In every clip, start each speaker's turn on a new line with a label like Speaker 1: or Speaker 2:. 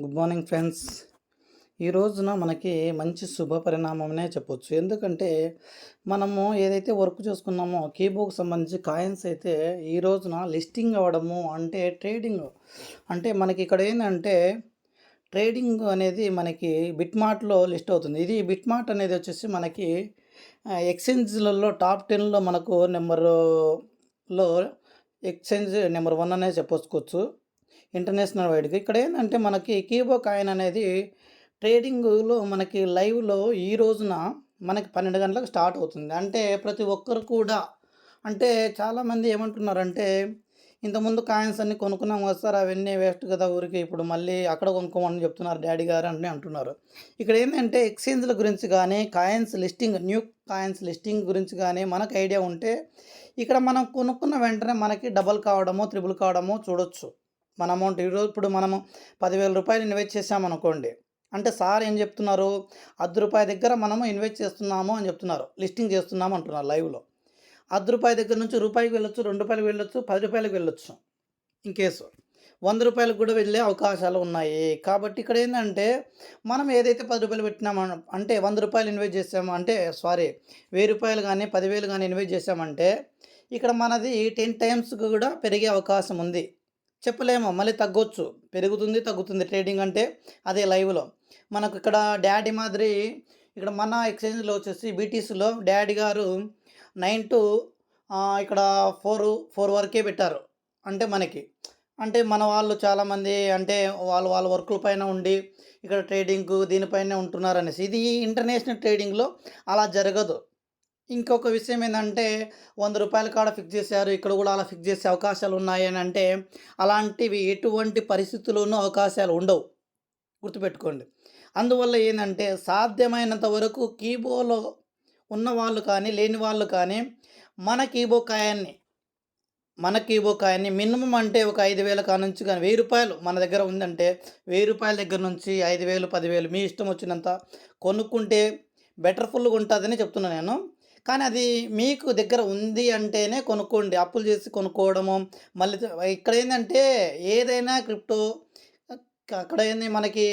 Speaker 1: Good morning friends. ఈ రోజున మనకి మంచి శుభ పరిణామమనే చెప్పొచ్చు. ఎందుకంటే మనము ఏదైతే వర్క్ చేసుకున్నామో కీబోర్డ్కి సంబంధించి కాయిన్స్ అయితే ఈ రోజున లిస్టింగ్ అవ్వడము అంటే ట్రేడింగ్. అంటే మనకి ఇక్కడ ఏంటంటే ట్రేడింగ్ అనేది మనకి బిట్మార్ట్లో లిస్ట్ అవుతుంది. ఇది బిట్మార్ట్ అనేది వచ్చేసి మనకి ఎక్స్చేంజ్లలో టాప్ టెన్లో మనకు నెంబర్లో ఎక్స్చేంజ్ నెంబర్ వన్ అనే చెప్పొచ్చుకోవచ్చు ఇంటర్నేషనల్ వైడ్గా ఇక్కడ ఏంటంటే మనకి కీబో కాయిన్ అనేది ట్రేడింగ్లో మనకి లైవ్లో ఈ రోజున మనకి పన్నెండు గంటలకు స్టార్ట్ అవుతుంది. అంటే ప్రతి ఒక్కరు కూడా అంటే చాలామంది ఏమంటున్నారంటే ఇంతకుముందు కాయిన్స్ అన్ని కొనుక్కున్నాం కదా సార్ అవన్నీ వేస్ట్ కదా ఊరికి ఇప్పుడు మళ్ళీ అక్కడ కొనుక్కోమని చెప్తున్నారు డాడీ గారు అని అంటున్నారు. ఇక్కడ ఏంటంటే ఎక్స్చేంజ్ల గురించి కానీ coins listing new coins listing గురించి కానీ మనకు ఐడియా ఉంటే ఇక్కడ మనం కొనుక్కున్న వెంటనే మనకి డబల్ కావడమో త్రిబుల్ కావడమో చూడొచ్చు. మన అమౌంట్ ఈరోజు ఇప్పుడు మనము పదివేల రూపాయలు ఇన్వెస్ట్ చేసామనుకోండి అంటే సార్ ఏం చెప్తున్నారు? అర్ధ రూపాయి దగ్గర మనము ఇన్వెస్ట్ చేస్తున్నాము అని చెప్తున్నారు. లిస్టింగ్ చేస్తున్నాము అంటున్నారు లైవ్లో అర్ధ రూపాయి దగ్గర నుంచి రూపాయికి వెళ్ళొచ్చు రెండు రూపాయలకు వెళ్ళొచ్చు పది రూపాయలకు వెళ్ళొచ్చు. ఇన్ కేసు వంద రూపాయలకు కూడా వెళ్ళే అవకాశాలు ఉన్నాయి. కాబట్టి ఇక్కడ ఏంటంటే మనం ఏదైతే పది రూపాయలు పెట్టినామో అంటే వంద రూపాయలు ఇన్వెస్ట్ చేసాము అంటే సారీ వెయ్యి రూపాయలు కానీ పదివేలు కానీ ఇన్వెస్ట్ చేసామంటే ఇక్కడ మనది టెన్ టైమ్స్ కూడా పెరిగే అవకాశం ఉంది. చెప్పలేము. మళ్ళీ తగ్గొచ్చు. పెరుగుతుంది తగ్గుతుంది. ట్రేడింగ్ అంటే అదే లైవ్లో. మనకు ఇక్కడ డాడీ మాదిరి ఇక్కడ మన ఎక్స్చేంజ్లో వచ్చేసి బీటీసీలో డాడీ గారు నైన్ టు ఇక్కడ ఫోర్ ఫోర్ వరకే పెట్టారు. అంటే మనకి. అంటే మన వాళ్ళు చాలామంది అంటే వాళ్ళు వాళ్ళ వర్కుల పైన ఉండి ఇక్కడ ట్రేడింగ్ దీనిపైనే ఉంటున్నారు అనేసి ఇది ఇంటర్నేషనల్ ట్రేడింగ్లో అలా జరగదు. ఇంకొక విషయం ఏంటంటే వంద రూపాయల కాడ ఫిక్స్ చేశారు ఇక్కడ కూడా అలా ఫిక్స్ చేసే అవకాశాలు ఉన్నాయి అని అంటే అలాంటివి ఎటువంటి పరిస్థితుల్లోనూ అవకాశాలు ఉండవు. గుర్తుపెట్టుకోండి. అందువల్ల ఏంటంటే సాధ్యమైనంత వరకు కీబోలో ఉన్న వాళ్ళు కానీ లేని వాళ్ళు కానీ మన కీబో కాయాన్ని మన కీబో కాయాన్ని మినిమం అంటే ఒక ఐదు వేల కా నుంచి కానీ వెయ్యి రూపాయలు మన దగ్గర ఉందంటే వెయ్యి రూపాయల దగ్గర నుంచి ఐదు వేలు పదివేలు మీ ఇష్టం వచ్చినంత కొనుక్కుంటే బెటర్ఫుల్గా ఉంటుందని చెప్తున్నాను నేను. కానీ అది మీకు దగ్గర ఉంది అంటేనే కొనుక్కోండి. అప్పులు చేసి కొనుక్కోవడము మళ్ళీ ఇక్కడ ఏంటంటే ఏదైనా క్రిప్టో అక్కడ ఏంది మనకి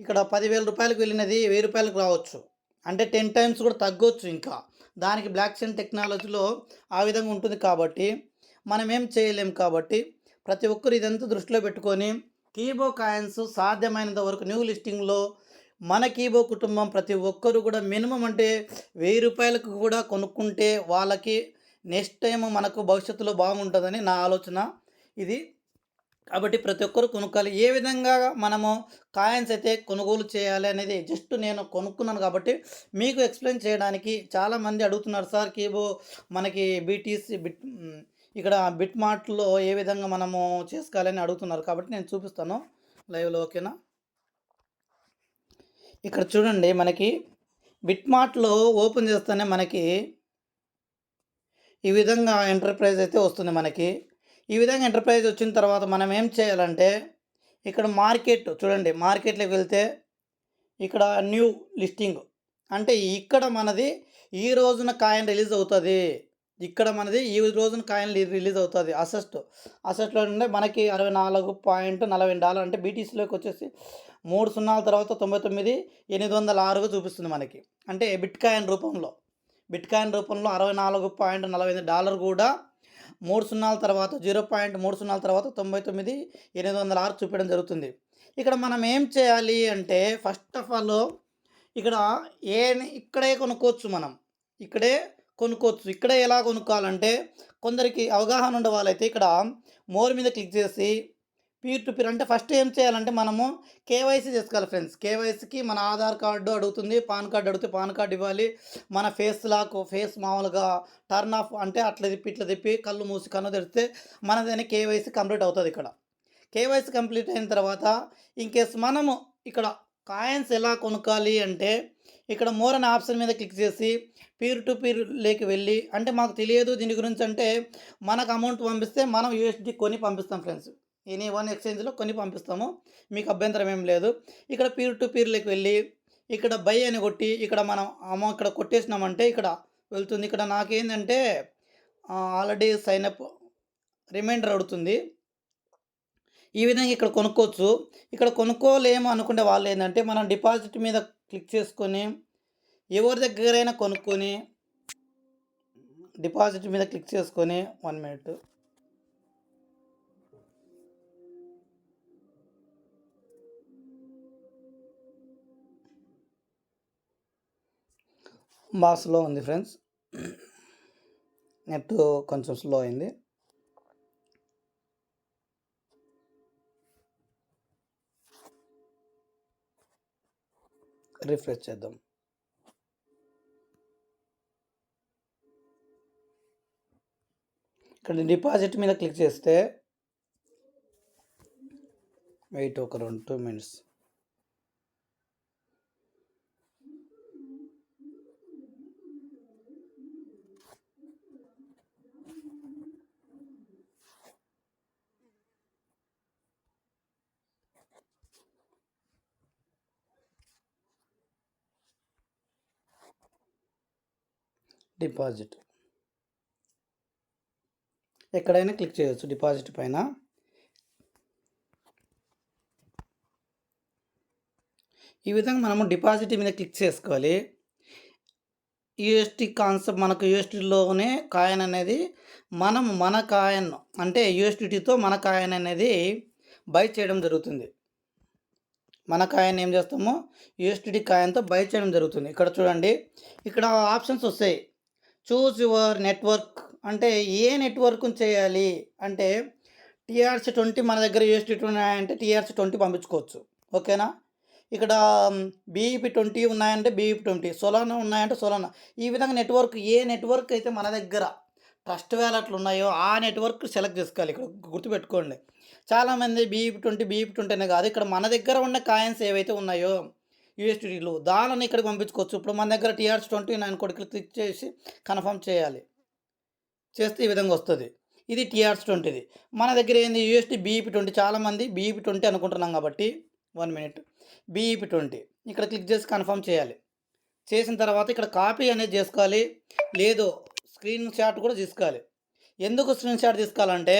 Speaker 1: ఇక్కడ పదివేల రూపాయలకు వెళ్ళినది వెయ్యి రూపాయలకు రావచ్చు. అంటే టెన్ టైమ్స్ కూడా తగ్గొచ్చు ఇంకా. దానికి బ్లాక్ చైన్ టెక్నాలజీలో ఆ విధంగా ఉంటుంది కాబట్టి మనం ఏం చేయలేం కాబట్టి ప్రతి ఒక్కరు ఇదంతా దృష్టిలో పెట్టుకొని కీబో కాయిన్స్ సాధ్యమైనంత వరకు న్యూ లిస్టింగ్లో మన కీబో కుటుంబం ప్రతి ఒక్కరు కూడా మినిమం అంటే వెయ్యి రూపాయలకు కూడా కొనుక్కుంటే వాళ్ళకి నెక్స్ట్ టైం మనకు భవిష్యత్తులో బాగుంటుందని నా ఆలోచన. ఇది కాబట్టి ప్రతి ఒక్కరు కొనుక్కోవాలి. ఏ విధంగా మనము కాయిన్స్ అయితే కొనుగోలు చేయాలి అనేది జస్ట్ నేను కొనుక్కున్నాను కాబట్టి మీకు ఎక్స్ప్లెయిన్ చేయడానికి చాలామంది అడుగుతున్నారు సార్ కీబో మనకి బీటీసీ బిట్ ఇక్కడ బిట్ మార్ట్లో ఏ విధంగా మనము చేసుకోవాలని అడుగుతున్నారు కాబట్టి నేను చూపిస్తాను లైవ్లో ఓకేనా? ఇక్కడ చూడండి మనకి బిట్మార్ట్లో ఓపెన్ చేస్తేనే మనకి ఈ విధంగా ఎంటర్ప్రైజ్ అయితే వస్తుంది మనకి. ఈ విధంగా ఎంటర్ప్రైజ్ వచ్చిన తర్వాత మనం ఏం చేయాలంటే ఇక్కడ మార్కెట్ చూడండి మార్కెట్లోకి వెళ్తే ఇక్కడ న్యూ లిస్టింగ్ అంటే ఇక్కడ మనది ఈ రోజున కాయిన్ రిలీజ్ అవుతుంది. ఇక్కడ మనది ఈ రోజున కాయిన్ రిలీజ్ అవుతుంది అసెస్ట్. అసెస్ట్లో ఉండే మనకి అరవై నాలుగు పాయింట్ నలభై డాలర్ అంటే బీటీసీలోకి వచ్చేసి మూడు సున్నాల తర్వాత తొంభై తొమ్మిది ఎనిమిది వందల ఆరుగా చూపిస్తుంది మనకి. అంటే బిట్ కాయిన్ రూపంలో. బిట్ కాయిన్ రూపంలో అరవై నాలుగు పాయింట్ నలభై ఎనిమిది డాలర్ కూడా మూడు సున్నాల తర్వాత జీరో పాయింట్ మూడు సున్నాల తర్వాత తొంభై తొమ్మిది ఎనిమిది వందల ఆరు చూపించడం జరుగుతుంది. ఇక్కడ మనం ఏం చేయాలి అంటే ఫస్ట్ ఆఫ్ ఆల్ ఇక్కడ ఏ ఇక్కడే కొనుక్కోవచ్చు మనం. ఇక్కడే కొనుక్కోవచ్చు. ఇక్కడ ఎలా కొనుక్కోవాలంటే కొందరికి అవగాహన ఉండే వాళ్ళైతే ఇక్కడ మోర్ మీద క్లిక్ చేసి పీర్ టు పీర్ అంటే ఫస్ట్ ఏం చేయాలంటే మనము కేవైసీ చేసుకోవాలి ఫ్రెండ్స్. కేవైసీకి మన ఆధార్ కార్డు అడుగుతుంది పాన్ కార్డు అడిగితే పాన్ కార్డు ఇవ్వాలి. మన ఫేస్ లాక్ ఫేస్ మామూలుగా టర్న్ ఆఫ్ అంటే అట్లా తిప్పి ఇట్లా తిప్పి కళ్ళు మూసి కన్ను తెరిస్తే మనదని కేవైసీ కంప్లీట్ అవుతుంది ఇక్కడ. కేవైసీ కంప్లీట్ అయిన తర్వాత ఇన్ కేస్ మనము ఇక్కడ కాయిన్స్ ఎలా కొనుక్కాలి అంటే ఇక్కడ మోర్ అనే ఆప్షన్ మీద క్లిక్ చేసి పీర్ టు పీర్ లేకి వెళ్ళి అంటే మాకు తెలియదు దీని గురించి అంటే మనకు అమౌంట్ పంపిస్తే మనం యూఎస్డి కొని పంపిస్తాం ఫ్రెండ్స్ ఎనీ వన్ ఎక్స్చేంజ్లో కొని పంపిస్తాము. మీకు అభ్యంతరం ఏం లేదు. ఇక్కడ పీర్ టు పీర్లోకి వెళ్ళి ఇక్కడ బై అని కొట్టి ఇక్కడ మనం అమౌంట్ ఇక్కడ కొట్టేసినామంటే ఇక్కడ వెళ్తుంది. ఇక్కడ నాకేంటంటే ఆల్రెడీ సైన్ అప్ రిమైండర్ అడుగుతుంది. ఈ విధంగా ఇక్కడ కొనుక్కోవచ్చు. ఇక్కడ కొనుక్కోలేము అనుకునే వాళ్ళు ఏంటంటే మనం డిపాజిట్ మీద క్లిక్ చేసుకొని ఎవరి దగ్గరైనా కొనుక్కొని డిపాజిట్ మీద క్లిక్ చేసుకొని వన్ మినిట్. బాగా స్లో ఉంది ఫ్రెండ్స్. నెట్ కొంచెం స్లో అయింది. రిఫ్రెష్ చేద్దాం. ఇక్కడ డిపాజిట్ మీద క్లిక్ చేస్తే వెయిట్ ఒక రెండు టూ మినిట్స్. డిపాజిట్. ఎక్కడైనా క్లిక్ చేయొచ్చు డిపాజిట్ పైన. ఈ విధంగా మనము డిపాజిట్ మీద క్లిక్ చేసుకోవాలి. యూఎస్టీ కాన్సెప్ట్ మనకు యూఎస్టీలోనే కాయిన్ అనేది మనం మన కాయిన్ అంటే యూఎస్టీతో మన కాయిన్ అనేది బై చేయడం జరుగుతుంది. మన కాయిన్ ఏం చేస్తామో యూఎస్టీడీ కాయిన్తో బై చేయడం జరుగుతుంది. ఇక్కడ చూడండి. ఇక్కడ ఆప్షన్స్ వస్తాయి. చూజ్ యువర్ నెట్వర్క్ అంటే ఏ నెట్వర్క్ని చేయాలి అంటే టీఆర్సీ ట్వంటీ మన దగ్గర యూఎస్టీ ఉన్నాయంటే టీఆర్సీ ట్వంటీ పంపించుకోవచ్చు. ఓకేనా? ఇక్కడ బీఈపీ ట్వంటీ ఉన్నాయంటే బీఈపీ ట్వంటీ సొలానా ఉన్నాయంటే సొలానా. ఈ విధంగా నెట్వర్క్ ఏ నెట్వర్క్ అయితే మన దగ్గర ట్రస్ట్ వ్యాలెట్లు ఉన్నాయో ఆ నెట్వర్క్ సెలెక్ట్ చేసుకోవాలి. ఇక్కడ గుర్తుపెట్టుకోండి. చాలామంది బీఈపీ ట్వంటీ బీఈపీ ట్వంటీ అనే కాదు. ఇక్కడ మన దగ్గర ఉన్న కాయిన్స్ ఏవైతే ఉన్నాయో యూఎస్టీడీలు దానిని ఇక్కడికి పంపించుకోవచ్చు. ఇప్పుడు మన దగ్గర టీఆర్స్ ట్వంటీ నైన్ కూడా క్లిక్ చేసి కన్ఫర్మ్ చేయాలి. చేస్తే ఈ విధంగా వస్తుంది. ఇది టీఆర్స్ ట్వంటీది. మన దగ్గర ఏంది? UST BEP twenty. చాలామంది బీఈపీ ట్వంటీ అనుకుంటున్నాం కాబట్టి వన్ మినిట్. BEP twenty. ఇక్కడ క్లిక్ చేసి కన్ఫర్మ్ చేయాలి. చేసిన తర్వాత ఇక్కడ కాపీ అనేది చేసుకోవాలి. లేదు స్క్రీన్ షాట్ కూడా తీసుకోవాలి. ఎందుకు స్క్రీన్ షాట్ తీసుకోవాలంటే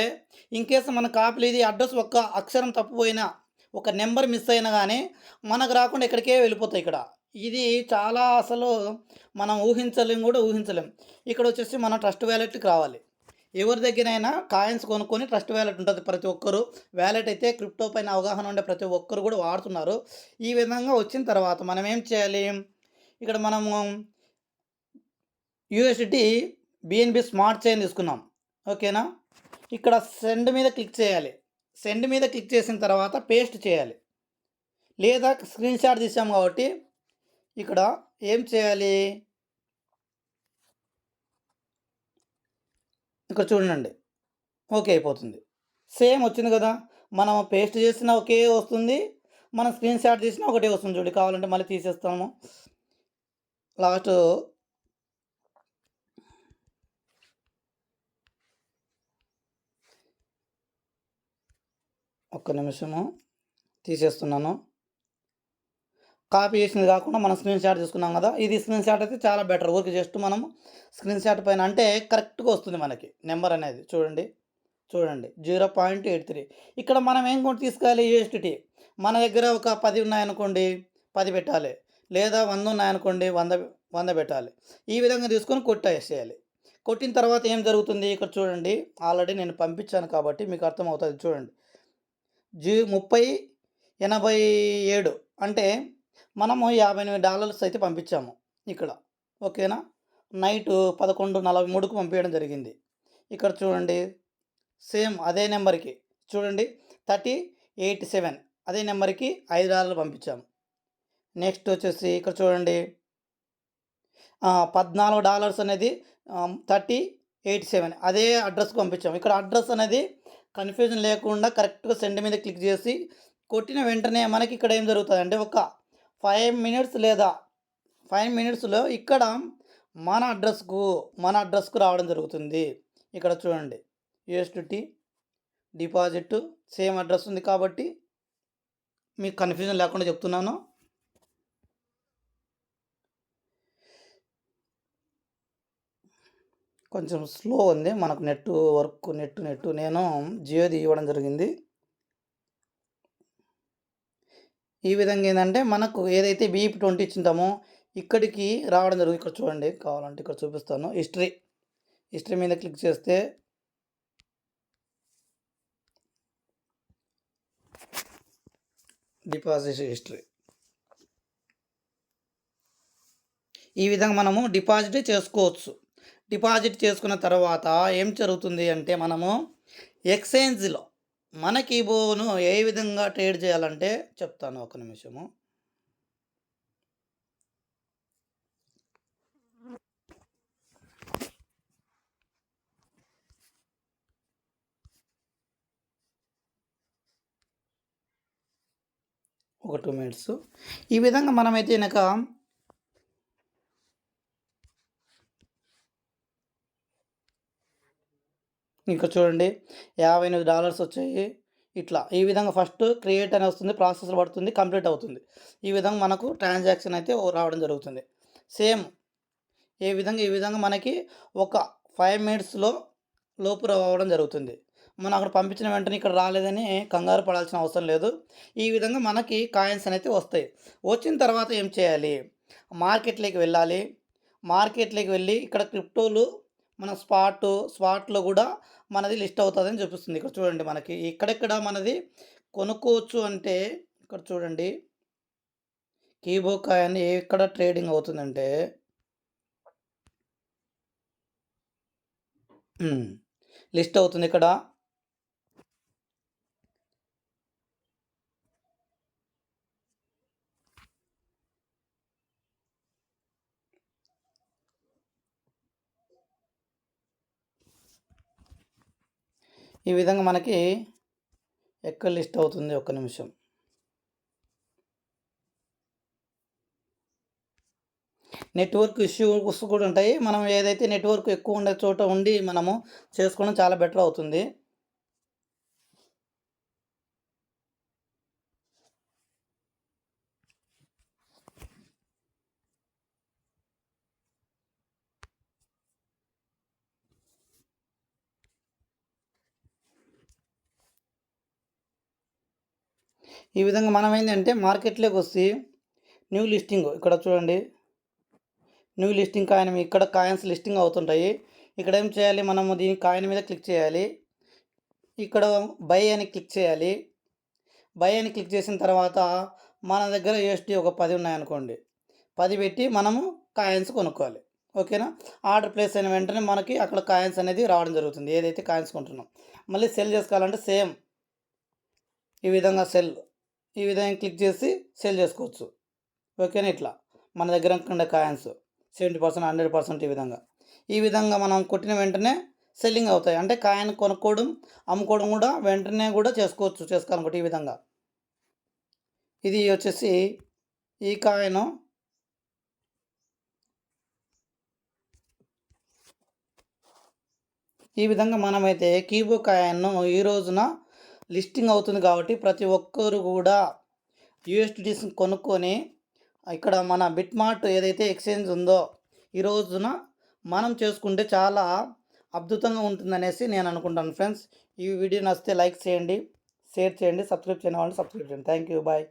Speaker 1: ఇన్ కేసు మన కాపీలు ఇది అడ్రస్ ఒక్క అక్షరం తప్పిపోయినా ఒక నెంబర్ మిస్ అయినా కానీ మనకు రాకుండా ఇక్కడికే వెళ్ళిపోతాయి ఇక్కడ. ఇది చాలా అసలు మనం ఊహించలేం కూడా ఊహించలేం. ఇక్కడ వచ్చేసి మన ట్రస్ట్ వ్యాలెట్కి రావాలి. ఎవరి దగ్గరైనా కాయిన్స్ కొనుక్కొని ట్రస్ట్ వ్యాలెట్ ఉంటుంది ప్రతి ఒక్కరు. వ్యాలెట్ అయితే క్రిప్టో పైన అవగాహన ఉండే ప్రతి ఒక్కరు కూడా వాడుతున్నారు. ఈ విధంగా వచ్చిన తర్వాత మనం ఏం చేయాలి? ఇక్కడ మనము యూఎస్డి బిఎన్బి స్మార్ట్ చైన్ తీసుకున్నాం. ఓకేనా? ఇక్కడ సెండ్ మీద క్లిక్ చేయాలి. సెండ్ మీద క్లిక్ చేసిన తర్వాత పేస్ట్ చేయాలి. లేదా స్క్రీన్ షాట్ తీసాం కాబట్టి ఇక్కడ ఏం చేయాలి? ఇక్కడ చూడండి. ఓకే అయిపోతుంది. సేమ్ వచ్చింది కదా. మనం పేస్ట్ చేసినా ఒకే వస్తుంది. మనం స్క్రీన్ షాట్ తీసినా ఒకటే వస్తుంది చూడండి కావాలంటే మళ్ళీ తీసేస్తాము. లాస్ట్ ఒక్క నిమిషము తీసేస్తున్నాను. కాపీ చేసింది కాకుండా మనం స్క్రీన్ షాట్ తీసుకున్నాం కదా ఇది స్క్రీన్ షాట్ అయితే చాలా బెటర్. ఊరికి జస్ట్ మనం స్క్రీన్ షాట్ పైన అంటే కరెక్ట్గా వస్తుంది మనకి నెంబర్ అనేది. చూడండి చూడండి. Zero point eight three. ఇక్కడ మనం ఏం కూడా తీసుకోవాలి? యూఎస్టీ మన దగ్గర ఒక పది ఉన్నాయనుకోండి పది పెట్టాలి. లేదా వంద ఉన్నాయనుకోండి వంద వంద పెట్టాలి. ఈ విధంగా తీసుకొని కొట్టేసేయాలి కొట్టిన తర్వాత ఏం జరుగుతుంది? ఇక్కడ చూడండి. ఆల్రెడీ నేను పంపించాను కాబట్టి మీకు అర్థమవుతుంది. చూడండి. జీ ముప్పై ఎనభై ఏడు అంటే మనము యాభై ఎనిమిది డాలర్స్ అయితే పంపించాము ఇక్కడ. ఓకేనా? నైట్ పదకొండు నలభై మూడుకు పంపించడం జరిగింది. ఇక్కడ చూడండి. సేమ్ అదే నెంబర్కి చూడండి. థర్టీ ఎయిట్ సెవెన్ అదే నెంబర్కి ఐదు డాలర్లు పంపించాము. నెక్స్ట్ వచ్చేసి ఇక్కడ చూడండి. పద్నాలుగు డాలర్స్ అనేది థర్టీ ఎయిట్ సెవెన్ అదే అడ్రస్కి పంపించాము. ఇక్కడ అడ్రస్ అనేది కన్ఫ్యూజన్ లేకుండా కరెక్ట్గా సెండ్ మీద క్లిక్ చేసి కొట్టిన వెంటనే మనకి ఇక్కడ ఏం జరుగుతుంది అంటే ఒక ఫైవ్ మినిట్స్ లేదా ఫైవ్ మినిట్స్లో ఇక్కడ మన అడ్రస్కు మన అడ్రస్కు రావడం జరుగుతుంది. ఇక్కడ చూడండి. యూఎస్టీ డిపాజిట్ సేమ్ అడ్రస్ ఉంది కాబట్టి మీకు కన్ఫ్యూజన్ లేకుండా చెప్తున్నాను. కొంచెం స్లో ఉంది. మనకు నెట్ వర్క్ నెట్ నెట్ నేను జియోది ఇవ్వడం జరిగింది. ఈ విధంగా ఏంటంటే మనకు ఏదైతే బీఈపీ ట్వంటీ ఇచ్చింటామో ఇక్కడికి రావడం జరుగుతుంది ఇక్కడ చూడండి కావాలంటే ఇక్కడ చూపిస్తాను. హిస్టరీ హిస్టరీ మీద క్లిక్ చేస్తే డిపాజిట్ హిస్టరీ. ఈ విధంగా మనము డిపాజిట్ చేసుకోవచ్చు. డిపాజిట్ చేసుకున్న తర్వాత ఏం జరుగుతుంది అంటే మనము ఎక్స్చేంజ్లో మన కీబోను ఏ విధంగా ట్రేడ్ చేయాలంటే చెప్తాను ఒక నిమిషము. ఒక టూ మినిట్స్. ఈ విధంగా మనమైతే కనుక ఇంకా చూడండి యాభై ఎనిమిది డాలర్స్ వచ్చాయి. ఇట్లా ఈ విధంగా ఫస్ట్ క్రియేట్ అని వస్తుంది ప్రాసెస్ పడుతుంది కంప్లీట్ అవుతుంది. ఈ విధంగా మనకు ట్రాన్సాక్షన్ అయితే రావడం జరుగుతుంది. సేమ్ ఏ విధంగా ఈ విధంగా మనకి ఒక ఫైవ్ మినిట్స్లో లోపు రావడం జరుగుతుంది. మనం అక్కడ పంపించిన వెంటనే ఇక్కడ రాలేదని కంగారు పడాల్సిన అవసరం లేదు. ఈ విధంగా మనకి కాయిన్స్ అయితే వస్తాయి. వచ్చిన తర్వాత ఏం చేయాలి? మార్కెట్లోకి వెళ్ళాలి. మార్కెట్లోకి వెళ్ళి ఇక్కడ క్రిప్టోలు మన స్పాట్ స్పాట్లో కూడా మనది లిస్ట్ అవుతుందని చూపిస్తుంది. ఇక్కడ చూడండి మనకి. ఇక్కడెక్కడ మనది కొనుక్కోవచ్చు అంటే ఇక్కడ చూడండి. కీబో కాయిన్ ఎక్కడ ట్రేడింగ్ అవుతుందంటే లిస్ట్ అవుతుంది ఇక్కడ. ఈ విధంగా మనకి ఎక్కడ లిస్ట్ అవుతుంది ఒక్క నిమిషం. నెట్వర్క్ ఇష్యూస్ కూడా ఉంటాయి. మనం ఏదైతే నెట్వర్క్ ఎక్కువ ఉండే చోట ఉండి మనము చేసుకోవడం చాలా బెటర్ అవుతుంది. ఈ విధంగా మనం ఏంటంటే మార్కెట్లోకి వస్తే న్యూ లిస్టింగ్ ఇక్కడ చూడండి. న్యూ లిస్టింగ్ కాయిన్ ఇక్కడ కాయిన్స్ లిస్టింగ్ అవుతుంటాయి. ఇక్కడ ఏం చేయాలి? మనము దీని కాయిన్ మీద క్లిక్ చేయాలి. ఇక్కడ బై అని క్లిక్ చేయాలి. బై అని క్లిక్ చేసిన తర్వాత మన దగ్గర యూఎస్టీ ఒక పది ఉన్నాయనుకోండి. పది పెట్టి మనము కాయిన్స్ కొనుక్కోవాలి. ఓకేనా? ఆర్డర్ ప్లేస్ అయిన వెంటనే మనకి అక్కడ కాయిన్స్ అనేది రావడం జరుగుతుంది. ఏదైతే కాయిన్స్ కొంటున్నాం. మళ్ళీ సెల్ చేసుకోవాలంటే సేమ్ ఈ విధంగా సెల్ ఈ విధంగా క్లిక్ చేసి సెల్ చేసుకోవచ్చు. ఓకేనా ఇట్లా? మన దగ్గర ఉండే coins. Seventy percent hundred percent ఈ విధంగా. ఈ విధంగా మనం కొట్టిన వెంటనే సెల్లింగ్ అవుతాయి. అంటే కాయిన్ కొనుక్కోవడం అమ్ముకోవడం కూడా వెంటనే కూడా చేసుకోవచ్చు చేసుకోవాలనుకోండి ఈ విధంగా. ఇది వచ్చేసి ఈ కాయిన్. ఈ విధంగా మనమైతే కీబో కాయన్ను ఈ రోజున లిస్టింగ్ అవుతుంది కాబట్టి ప్రతి ఒక్కరు కూడా యూఎస్డిటీస్ కొనుక్కొని ఇక్కడ మన బిట్మార్ట్ ఏదైతే ఎక్స్చేంజ్ ఉందో ఈ రోజున మనం చేసుకుంటే చాలా అద్భుతంగా ఉంటుందనేసి నేను అనుకుంటాను ఫ్రెండ్స్. ఈ వీడియో నచ్చితే లైక్ చేయండి షేర్ చేయండి సబ్స్క్రైబ్ చేయని వాళ్ళని సబ్స్క్రైబ్ చేయండి. Thank you bye.